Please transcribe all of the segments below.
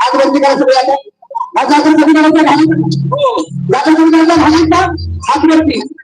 आगरबत्ती करा सगळे आता आज अगरबत्ती करायचं घालायचं हो अगरबत्ती करायचं घालायचं आगरबत्ती सगळे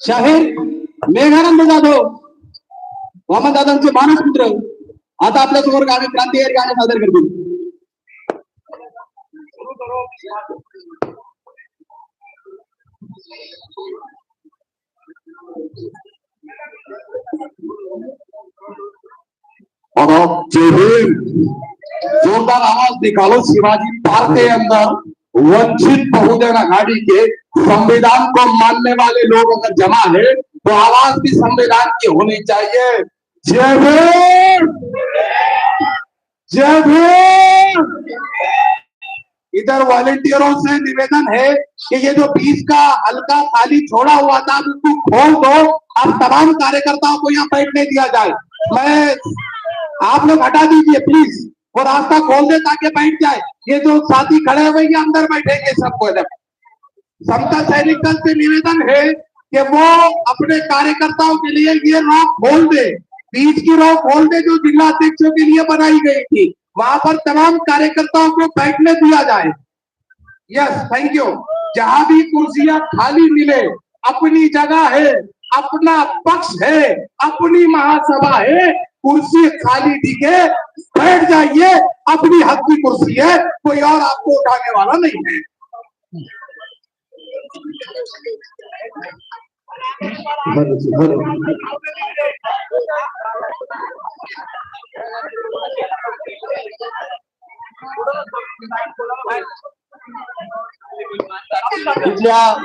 शाहीर मेघानंद जाधव वामनदादांचे मानस पुत्र आता आपल्यासमोर गाणे क्रांतिकारी गाणे सादर करतील Thank you. जोरदार आवाज़ निकालो, शिवाजी, पार्क के अंदर वंचित बहुजन आघाड़ी के संविधान को मानने वाले लोग अगर जमा है तो आवाज़ भी संविधान की होनी चाहिए। जय भीम जय भीम इधर वॉलेंटियरों से निवेदन है कि ये जो बीच का हल्का खाली छोड़ा हुआ था, उसको खोल दो। अब तमाम कार्यकर्ताओं को यहाँ बैठने दिया जाए। मैं आप लोग हटा दीजिए प्लीज़ वो रास्ता खोल दे ताकि बैठ जाए। ये जो साथी खड़े हुए ये अंदर बैठेंगे सबको इधर समता सैनिक दल से निवेदन है कि वो अपने कार्यकर्ताओं के लिए ये रॉक खोल दे। बीच की रॉक खोल दे जो जिला अध्यक्षों के लिए बनाई गई थी। वहाँ पर तमाम कार्यकर्ताओं को बैठने दिया जाए। यस थैंक यू जहाँ भी कुर्सियाँ खाली मिले, अपनी जगह है। अपना पक्ष है, अपनी महासभा है, कुर्सी खाली दिखे बैठ जाइए, अपनी हक की कुर्सी है, कोई और आपको उठाने वाला नहीं है।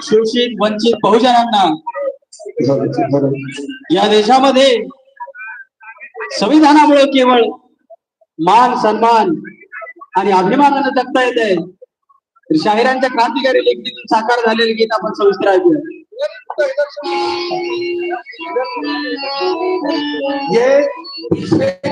शोषित वंचित बहुजनांना या देशामध्ये संविधानामुळे केवळ मान सन्मान आणि अभिमानानं जगता येते तर शाहिरांच्या क्रांतिकारी लेखणीतून साकार झालेले गीत आपण सविस्तर ऐकूया. ये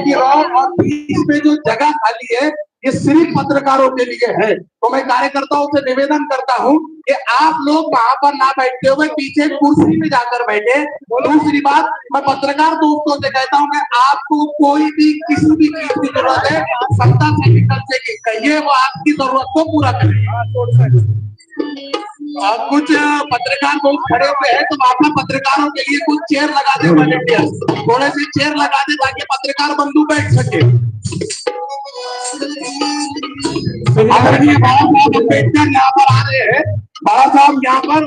की और बीच में जो जगह खाली है ये सिर्फ़ पत्रकारों के लिए है। तो मैं कार्यकर्ताओं से निवेदन करता हूँ कि आप लोग वहाँ पर ना बैठते हुए, पीछे कुर्सी में जाकर बैठे। दूसरी बात, मैं पत्रकार दोस्तों से कहता हूँ आपको कोई भी, किसी भी चीज़ की ज़रूरत है, सत्ता से निकल से कहिए, वो आपकी ज़रूरत को पूरा करेगा और कुछ पत्रकार लोग खड़े हुए हैं तो पर पत्रकारों के लिए कुछ चेयर लगा दे वॉलेंटियर थोड़े से चेयर लगा दे, ताकि पत्रकार बंधु बैठ सके। अंबेडकर यहाँ पर आ रहे हैं। बाबा साहब यहाँ पर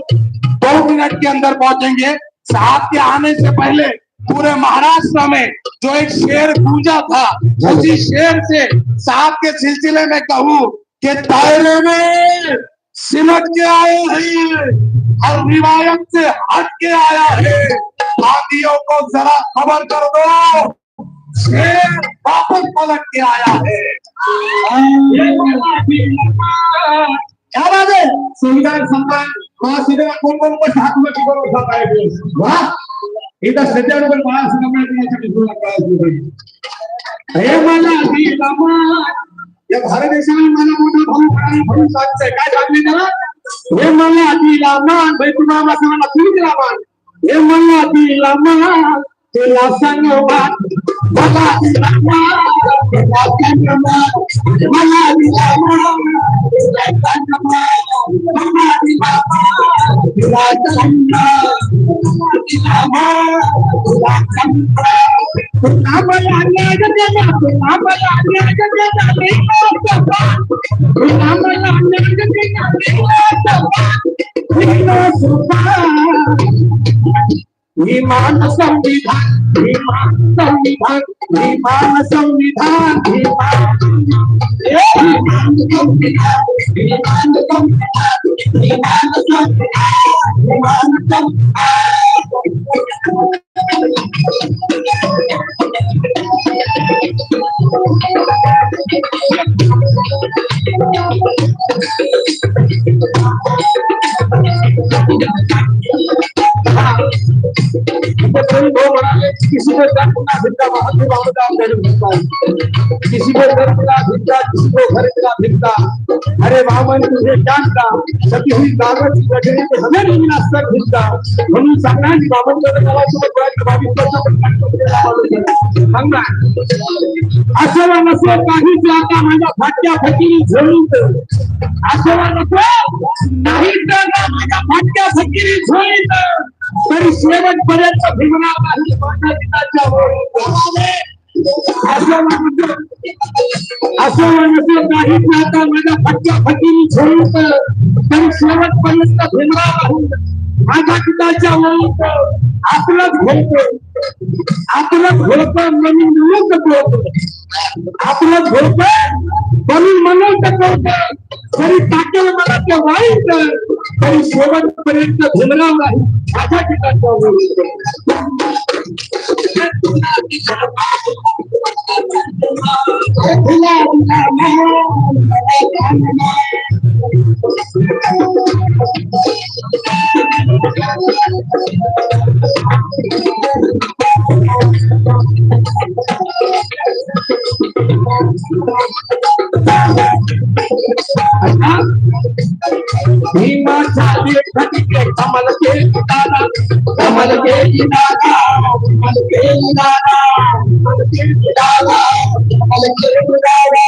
दो मिनट के अंदर पहुँचेंगे। साहब के आने से पहले पूरे महाराष्ट्र में जो एक शेर गूंजा था, उसी शेर से साहब के सिलसिले में कहूँ कि दायरे में सिमट के आए हैं और रिवायत से हट के आया है। बागियों को जरा खबर कर दो। वापस पलट के आया है क्या बात है सम्मान महासिनेमा कोण कोण पण हातमध्ये करून उभा पाहिजे वा इथं सध्यावर पण महासिनेमा दिनासाठी सुरुवात करायची हे मला दिला मान. या भारत देशाला मला मोठा भाऊ आणि भाऊ सांगतंय काय हे मान भाई तुम्हाला माझा मला तुम्ही दिला मान हे मला दिला मान तुला सांग मान तुला सांग मान मला दिला मान तुला सांग मला दिला मान तुला सांग मला दिला मान तुला सांग मान आम्हाला न्याय देणार आम्हाला न्याय देणार आम्हाला न्याय देणार विमान संविधान विमान संविधान विमान संविधान विमान विमान संविधान विमान संविधान विमान संविधान कोई वो किसी को घर मिला भिक्षा महात्मा बाबा घर भिक्षा किसी को घर मिला भिक्षा किसी को घर मिला भिक्षा अरे वामन तुझे जानता सती हुई कागज की गजरे हमें नहीं मिला सर भिक्षा म्हणून सांगणार की वामनकडे मला तुला कळत बावीस सांगा असं नसो काही जाता माझ्या फाटक्या फकीरी झोळीत असं नको नाही तर माझ्या फाटक्या फकीरी झोळीत तरी शेवटपर्यंत भीमराव नाही दिनाच्या असं असं काही आता माझ्या फटक्या फकीरी झोळीत तरी शेवटपर्यंत भीमराव नाही माझ्या पिताच्या वळीत आपलंच घोळतो आपलं घोळतो म्हणून लोक बोलतो. आपलं घोळतो म्हणून म्हणून कळतं तरी टाकेल मला ते वाईट तरी शेवटपर्यंत भीमराव नाही माझ्या पिताच्या కమలకే దాదా కమలకే దాదా కమలకే దాదా కమలకే దాదా కమలకే దాదా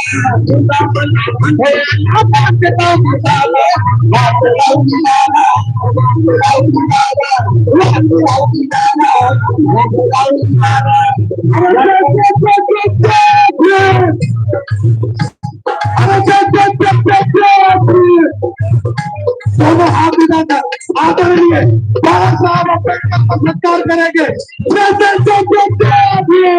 హే నాదా కతా ముసాలే మాతలౌ దాదా మాతలౌ దాదా మాతలౌ దాదా మాతలౌ దాదా आदरणीय बाबा साहब अंबेडकर सत्कार करेंगे।